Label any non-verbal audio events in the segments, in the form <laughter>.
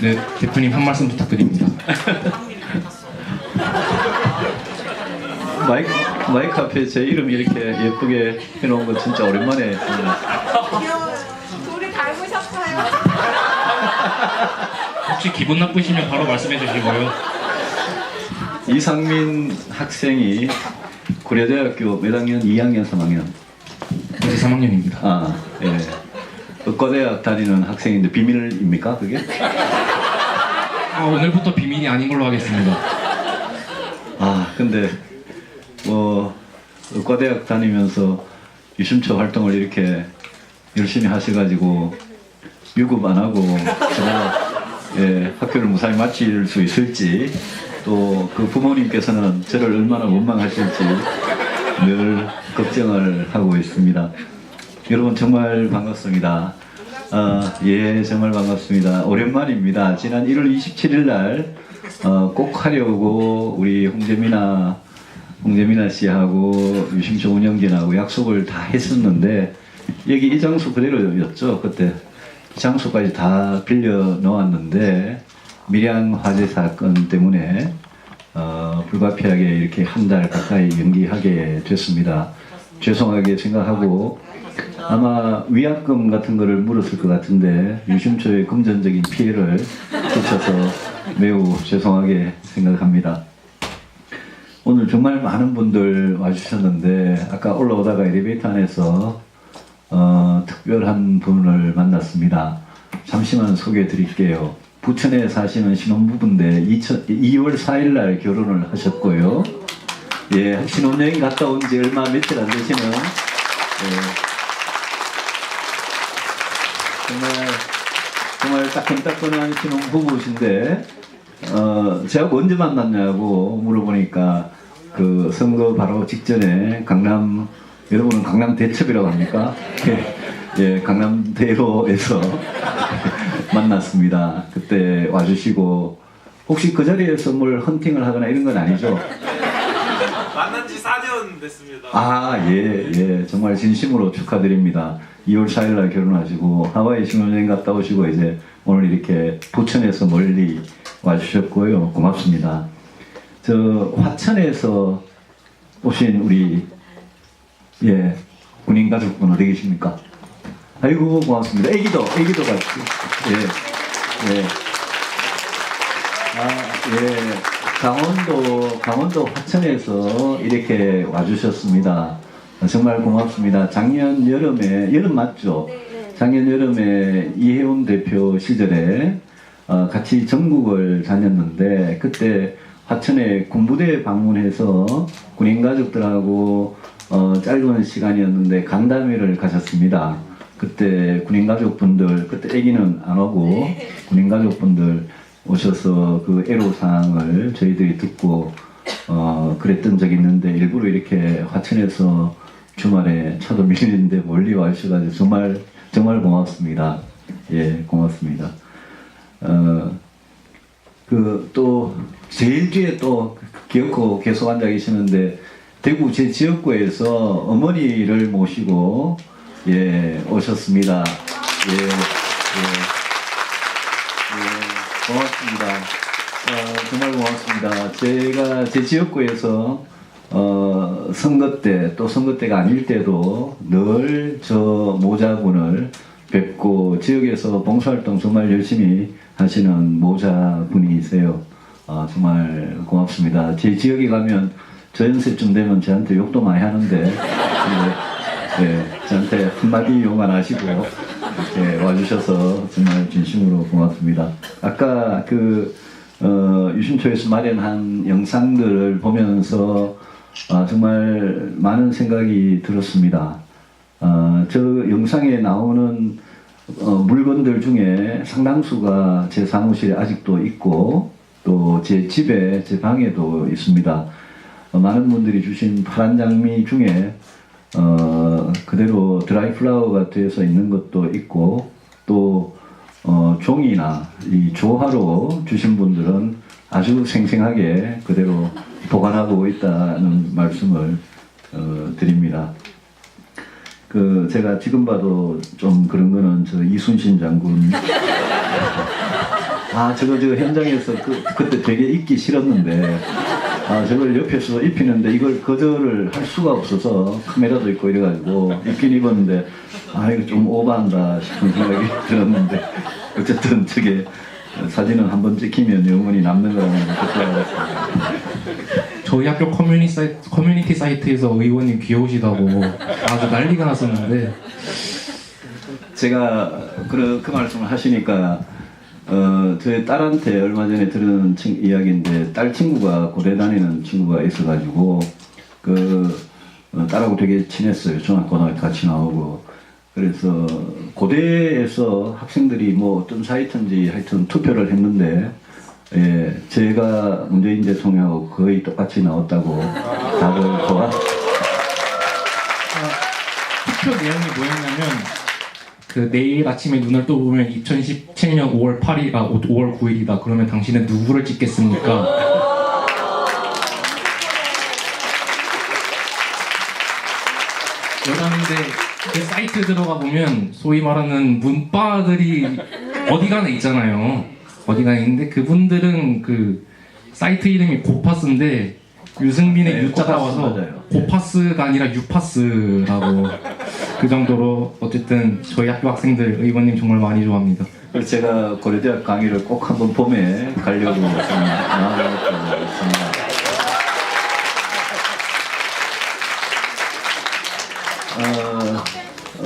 네, 대표님 한 말씀 부탁드립니다. 마이크, 마이크 앞에 제 이름 이렇게 예쁘게 해놓은 거 진짜 오랜만에 봅니다. 둘이 닮으셨어요. 혹시 기분 나쁘시면 바로 말씀해 주시고요. 이상민 학생이 고려대학교 몇 학년? 2학년, 3학년? 현재 3학년입니다. 아, 예. 의과대학 다니는 학생인데 비밀입니까, 그게? 아, 오늘부터 비밀이 아닌 걸로 하겠습니다. 아, 근데 뭐 의과대학 다니면서 유심초 활동을 이렇게 열심히 하셔가지고 유급 안 하고 제가 예, 학교를 무사히 마칠 수 있을지 또 그 부모님께서는 저를 얼마나 원망하실지 늘 걱정을 하고 있습니다. 여러분 정말 반갑습니다. 아, 예, 정말 반갑습니다. 오랜만입니다. 지난 1월 27일 날, 어, 꼭 하려고 우리 홍재민아, 홍재민아 씨하고 유심초 운영진하고 약속을 다 했었는데, 여기 이 장소 그대로였죠, 그때. 이 장소까지 다 빌려 놓았는데, 밀양 화재 사건 때문에, 어, 불가피하게 이렇게 한 달 가까이 연기하게 됐습니다. 죄송하게 생각하고, 아마 위약금 같은 거를 물었을 것 같은데 유심초에 금전적인 피해를 끼쳐서 매우 죄송하게 생각합니다. 오늘 정말 많은 분들 와주셨는데 아까 올라오다가 엘리베이터 안에서 어, 특별한 분을 만났습니다. 잠시만 소개해 드릴게요. 부천에 사시는 신혼부부인데 2000, 2월 4일 날 결혼을 하셨고요. 예, 신혼여행 갔다 온 지 얼마 며칠 안 되시는 예, 정말 정말 따끈따끈한 신혼 부부신데 어 제가 언제 만났냐고 물어보니까 그 선거 바로 직전에 강남 여러분은 강남 대첩이라고 합니까? 예, 예 강남대로에서 <laughs> 만났습니다. 그때 와주시고 혹시 그 자리에서 뭘 헌팅을 하거나 이런 건 아니죠? 만난 지 4년 됐습니다. 아, 예, 예. 정말 진심으로 축하드립니다. 2월 4일 날 결혼하시고 하와이 신혼여행 갔다 오시고 이제 오늘 이렇게 부천에서 멀리 와주셨고요. 고맙습니다. 저 화천에서 오신 우리 예 군인 가족분 어디 계십니까? 아이고 고맙습니다. 애기도 애기도 같이 예 예. 아, 예. 강원도, 강원도 화천에서 이렇게 와주셨습니다. 정말 고맙습니다. 작년 여름에, 여름 맞죠? 작년 여름에 이혜훈 대표 시절에 어, 같이 전국을 다녔는데 그때 화천에 군부대 방문해서 군인 가족들하고 어, 짧은 시간이었는데 간담회를 가졌습니다. 그때 군인 가족분들 그때 아기는 안 오고 군인 가족분들 오셔서 그 애로사항을 저희들이 듣고 어, 그랬던 적이 있는데 일부러 이렇게 화천에서 주말에 차도 밀리는데 멀리 와주셔가지고 정말 정말 고맙습니다. 예, 고맙습니다. 어, 그 또 제일 뒤에 또 기어코 계속 앉아 계시는데 대구 제 지역구에서 어머니를 모시고 예 오셨습니다. 예, 예. 예, 고맙습니다. 어, 정말 고맙습니다. 제가 제 지역구에서 어, 선거 때 또 선거 때가 아닐 때도 늘 저 모자분을 뵙고 지역에서 봉사활동 정말 열심히 하시는 모자 분이세요. 어, 정말 고맙습니다. 제 지역에 가면 저 연세쯤 되면 저한테 욕도 많이 하는데 근데, 네, 저한테 한마디 욕 안 하시고 이렇게 와주셔서 정말 진심으로 고맙습니다. 아까 그 어, 유심초에서 마련한 영상들을 보면서 아, 정말 많은 생각이 들었습니다. 어, 저 영상에 나오는 어, 물건들 중에 상당수가 제 사무실에 아직도 있고 또 제 집에 제 방에도 있습니다. 어, 많은 분들이 주신 파란 장미 중에 어, 그대로 드라이 플라워가 되어서 있는 것도 있고 또 어, 종이나 이 조화로 주신 분들은 아주 생생하게 그대로 보관하고 있다는 말씀을 어, 드립니다. 그 제가 지금 봐도 좀 그런 거는 저 이순신 장군 아 저거 저 현장에서 그, 그때 되게 입기 싫었는데 아 저걸 옆에서 입히는데 이걸 거절을 할 수가 없어서 카메라도 있고 이래가지고 입긴 입었는데 아 이거 좀 오버한다 싶은 생각이 <laughs> 들었는데 어쨌든 저게 사진은 한 번 찍히면 영원히 남는 거라는 걸 그때 알았습니다. 저희 학교 커뮤니티, 사이트, 커뮤니티 사이트에서 의원님 귀여우시다고 아주 난리가 났었는데 제가 그, 그 말씀을 하시니까 어, 저희 딸한테 얼마 전에 들은 친, 이야기인데 딸 친구가 고대 다니는 친구가 있어가지고 그 어, 딸하고 되게 친했어요. 중학고등학교 같이 나오고 그래서 고대에서 학생들이 뭐 어떤 사이트인지 하여튼 투표를 했는데 예, 제가 문재인 대통령하고 거의 똑같이 나왔다고 답을 좋아. 투표 내용이 뭐였냐면 그 내일 아침에 눈을 떠보면 2017년 5월 8일, 아 5월 9일이다. 그러면 당신은 누구를 찍겠습니까? 여담인데 그 사이트 들어가 보면 소위 말하는 문바들이 어디 가나 있잖아요. 어디 가나 있는데 그분들은 그 사이트 이름이 고파스인데 유승민의 네, 유자가 고파스 와서 맞아요. 고파스가 아니라 유파스라고 <laughs> 그 정도로 어쨌든 저희 학교 학생들 의원님 정말 많이 좋아합니다. 그래서 제가 고려대학 강의를 꼭 한번 봄에 가려고 마음먹고 있습니다.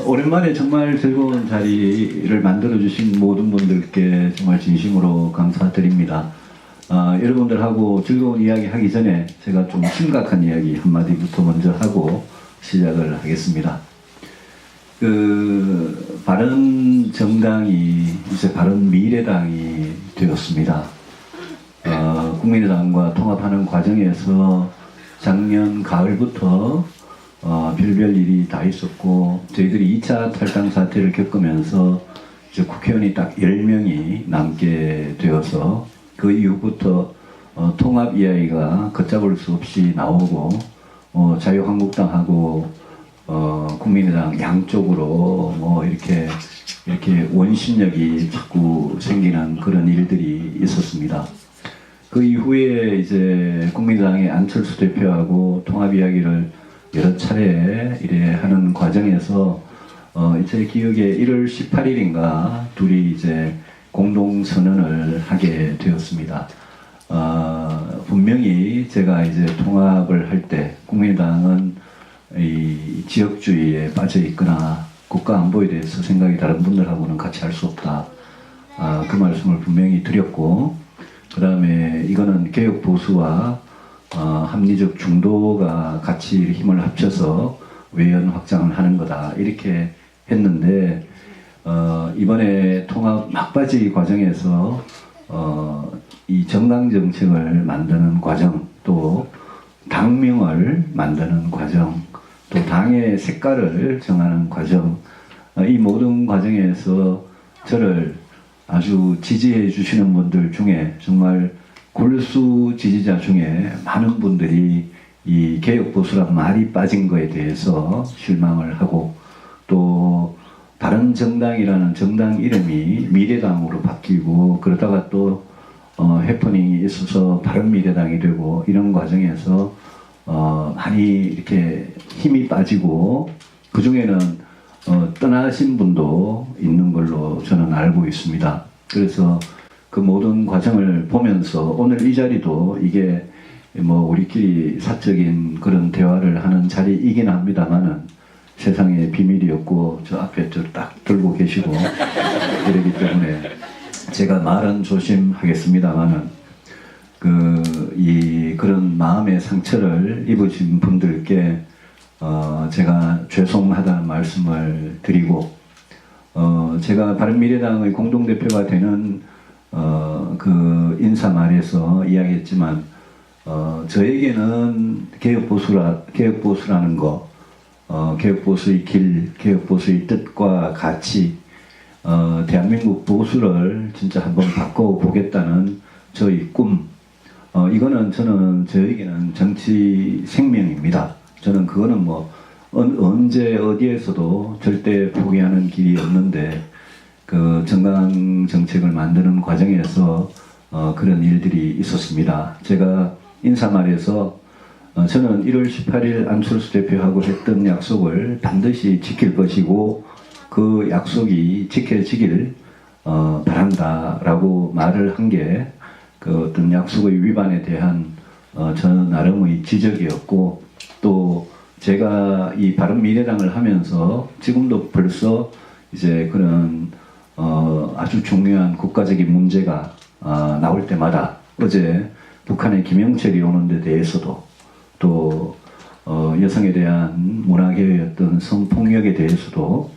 오랜만에 정말 즐거운 자리를 만들어주신 모든 분들께 정말 진심으로 감사드립니다. 아, 여러분들하고 즐거운 이야기 하기 전에 제가 좀 심각한 이야기 한마디부터 먼저 하고 시작을 하겠습니다. 그 바른 정당이 이제 바른 미래당이 되었습니다. 어, 국민의당과 통합하는 과정에서 작년 가을부터 어, 별별 일이 다 있었고 저희들이 2차 탈당 사태를 겪으면서 이제 국회의원이 딱 10명이 남게 되어서 그 이후부터 어, 통합 이야기가 걷잡을 수 없이 나오고 어, 자유한국당하고 어, 국민의당 양쪽으로 뭐 이렇게 이렇게 원심력이 자꾸 생기는 그런 일들이 있었습니다. 그 이후에 이제 국민의당의 안철수 대표하고 통합 이야기를 여러 차례 이래 하는 과정에서 어, 제 기억에 1월 18일인가 둘이 이제 공동 선언을 하게 되었습니다. 어, 분명히 제가 이제 통합을 할 때 국민의당은 이 지역주의에 빠져 있거나 국가 안보에 대해서 생각이 다른 분들하고는 같이 할 수 없다. 아, 그 말씀을 분명히 드렸고, 그 다음에 이거는 개혁 보수와 어, 합리적 중도가 같이 힘을 합쳐서 외연 확장을 하는 거다. 이렇게 했는데, 어, 이번에 통합 막바지 과정에서 어, 이 정당 정책을 만드는 과정 또 당명을 만드는 과정 또 당의 색깔을 정하는 과정 어, 이 모든 과정에서 저를 아주 지지해 주시는 분들 중에 정말 골수 지지자 중에 많은 분들이 이 개혁 보수란 말이 빠진 거에 대해서 실망을 하고 또 다른 정당이라는 정당 이름이 미래당으로 바뀌고 그러다가 또 어, 해프닝이 있어서 다른 미래당이 되고 이런 과정에서 어, 많이 이렇게 힘이 빠지고 그 중에는 어, 떠나신 분도 있는 걸로 저는 알고 있습니다. 그래서 그 모든 과정을 보면서 오늘 이 자리도 이게 뭐 우리끼리 사적인 그런 대화를 하는 자리이긴 합니다만은 세상에 비밀이 없고 저 앞에 저 딱 들고 계시고 <laughs> 이러기 때문에 제가 말은 조심하겠습니다만은 그 이 그런 마음의 상처를 입으신 분들께 어 제가 죄송하다는 말씀을 드리고 어 제가 바른미래당의 공동대표가 되는 어 그 인사 말에서 이야기했지만 어 저에게는 개혁 보수라 개혁 보수라는 거 어, 개혁보수의 길, 개혁보수의 뜻과 가치, 어, 대한민국 보수를 진짜 한번 바꿔보겠다는 저희 꿈. 어, 이거는 저는 저에게는 정치 생명입니다. 저는 그거는 뭐 언, 언제 어디에서도 절대 포기하는 길이 없는데 그 정강 정책을 만드는 과정에서 어, 그런 일들이 있었습니다. 제가 인사말에서 어, 저는 1월 18일 안철수 대표하고 했던 약속을 반드시 지킬 것이고 그 약속이 지켜지길 어, 바란다라고 말을 한 게 그 어떤 약속의 위반에 대한 어, 저 나름의 지적이었고 또 제가 이 바른미래당을 하면서 지금도 벌써 이제 그런 어, 아주 중요한 국가적인 문제가 아, 나올 때마다 어제 북한의 김영철이 오는 데 대해서도 또 어, 여성에 대한 문화계의 어떤 성폭력에 대해서도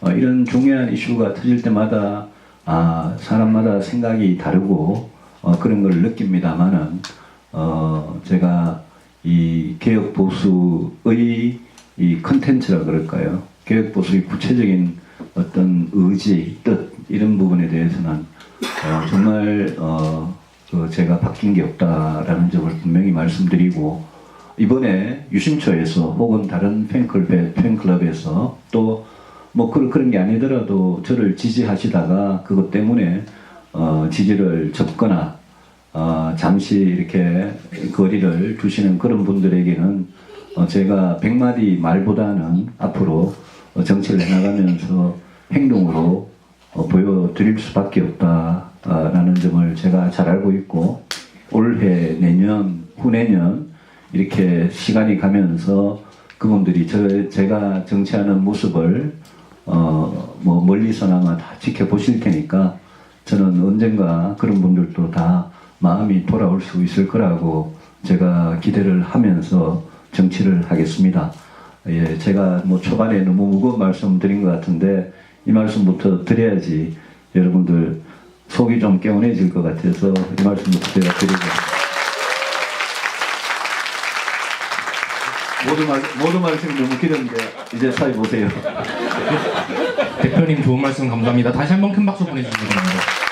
어, 이런 중요한 이슈가 터질 때마다 아, 사람마다 생각이 다르고 어, 그런 걸 느낍니다만은 어, 제가 이 개혁 보수의 이 컨텐츠라 그럴까요? 개혁 보수의 구체적인 어떤 의지, 뜻 이런 부분에 대해서는 어, 정말 어, 그 제가 바뀐 게 없다라는 점을 분명히 말씀드리고 이번에 유심초에서 혹은 다른 팬클럽, 팬클럽에서 또 뭐 그런 그런 게 아니더라도 저를 지지하시다가 그것 때문에 어, 지지를 접거나 어, 잠시 이렇게 거리를 두시는 그런 분들에게는 어, 제가 백마디 말보다는 앞으로 어, 정치를 해나가면서 행동으로 어, 보여드릴 수밖에 없다라는 점을 제가 잘 알고 있고 올해 내년 후내년 이렇게 시간이 가면서 그분들이 저 제가 정치하는 모습을 어 뭐 멀리서나마 다 지켜보실 테니까 저는 언젠가 그런 분들도 다 마음이 돌아올 수 있을 거라고 제가 기대를 하면서 정치를 하겠습니다. 예, 제가 뭐 초반에 너무 무거운 말씀 드린 것 같은데 이 말씀부터 드려야지 여러분들 속이 좀 개운해질 것 같아서 이 말씀부터 제가 드리고 모든 말 모든 말씀이 너무 길었는데 이제 사이 보세요. <laughs> 대표님 좋은 말씀 감사합니다. 다시 한번 큰 박수 보내주시기 바랍니다.